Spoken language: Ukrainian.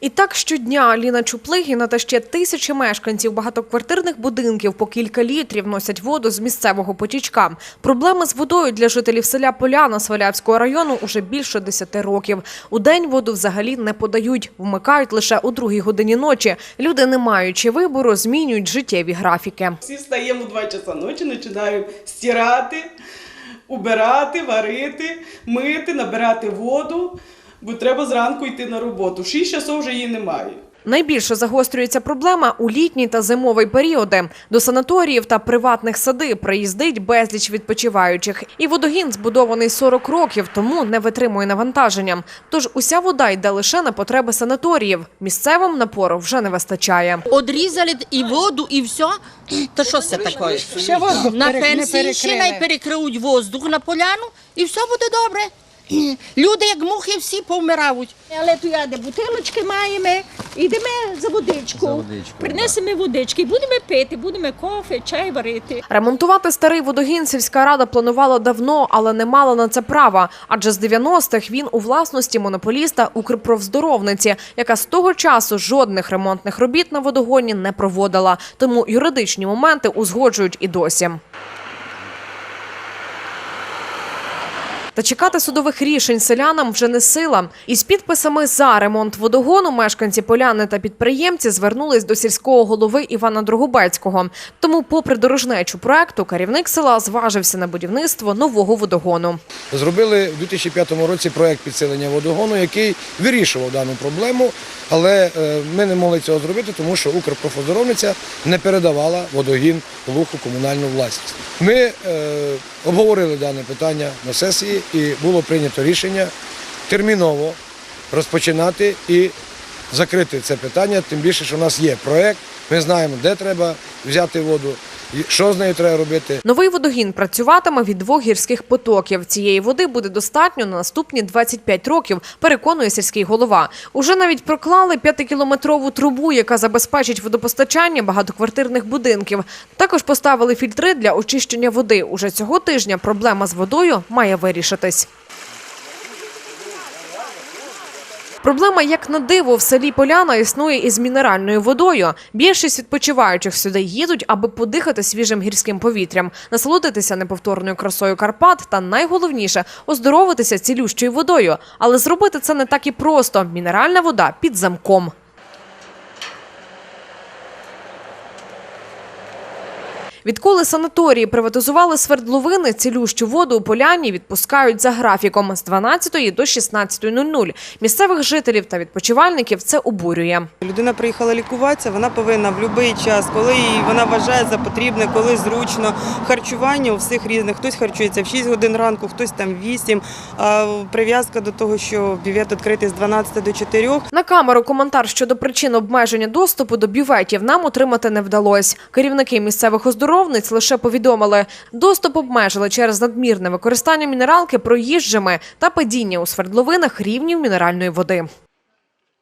І так щодня Аліна Чуплигіна та ще тисячі мешканців багатоквартирних будинків по кілька літрів носять воду з місцевого потічка. Проблеми з водою для жителів села Поляна Свалявського району уже більше 10 років. У день воду взагалі не подають, вмикають лише у другій годині ночі. Люди, не маючи вибору, змінюють життєві графіки. Всі встаємо в 2 часа ночі, починаємо стирати, убирати, варити, мити, набирати воду, бо треба зранку йти на роботу. 6 часов вже її немає. Найбільше загострюється проблема у літній та зимовий періоди. До санаторіїв та приватних сади приїздить безліч відпочиваючих. І водогін збудований 40 років, тому не витримує навантаження. Тож уся вода йде лише на потреби санаторіїв. Місцевим напору вже не вистачає. Одрізали і воду, і все. То що це таке? Ще воздух На пенсії ще най перекриють воздух на поляну, і все буде добре. Люди, як мухи, всі повмирають. Але то я де бутилочки маємо, йдемо за водичку. Водичку Принесемо водички, будемо пити, будемо кофе, чай варити. Ремонтувати старий водогін сільська рада планувала давно, але не мала на це права. Адже з 90-х він у власності монополіста Укрпровздоровниці, яка з того часу жодних ремонтних робіт на водогоні не проводила. Тому юридичні моменти узгоджують і досі. Та чекати судових рішень селянам вже не сила. Із підписами за ремонт водогону мешканці поляни та підприємці звернулись до сільського голови Івана Дрогобецького. Тому, попри дорожнечу проекту, керівник села зважився на будівництво нового водогону. Зробили в 2005 році проект підсилення водогону, який вирішував дану проблему, але е, ми не могли цього зробити, тому що Укрпрофоздоровниця не передавала водогін Луху комунальну власність. Ми е, обговорили дане питання на сесії і було прийнято рішення терміново розпочинати і закрити це питання, тим більше, що у нас є проект, ми знаємо, де треба взяти воду, що з нею треба робити. Новий водогін працюватиме від двох гірських потоків. Цієї води буде достатньо на наступні 25 років, переконує сільський голова. Уже навіть проклали п'ятикілометрову трубу, яка забезпечить водопостачання багатоквартирних будинків. Також поставили фільтри для очищення води. Уже цього тижня проблема з водою має вирішитись. Проблема, як на диво, в селі Поляна існує із мінеральною водою. Більшість відпочиваючих сюди їдуть, аби подихати свіжим гірським повітрям, насолодитися неповторною красою Карпат та найголовніше оздоровитися цілющою водою. Але зробити це не так і просто. Мінеральна вода під замком. Відколи санаторії приватизували свердловини, цілющу воду у поляні відпускають за графіком з 12 до 16.00. Місцевих жителів та відпочивальників це обурює. Людина приїхала лікуватися, вона повинна в будь-який час, коли вона вважає за потрібне, коли зручно. Харчування у всіх різних. Хтось харчується в 6 годин ранку, хтось там 8. А прив'язка до того, що бювет відкритий з 12 до 4. На камеру коментар щодо причин обмеження доступу до бюветів нам отримати не вдалося. Керівники місцевих оздоровниць лише повідомили, доступ обмежили через надмірне використання мінералки проїжджими та падіння у свердловинах рівнів мінеральної води.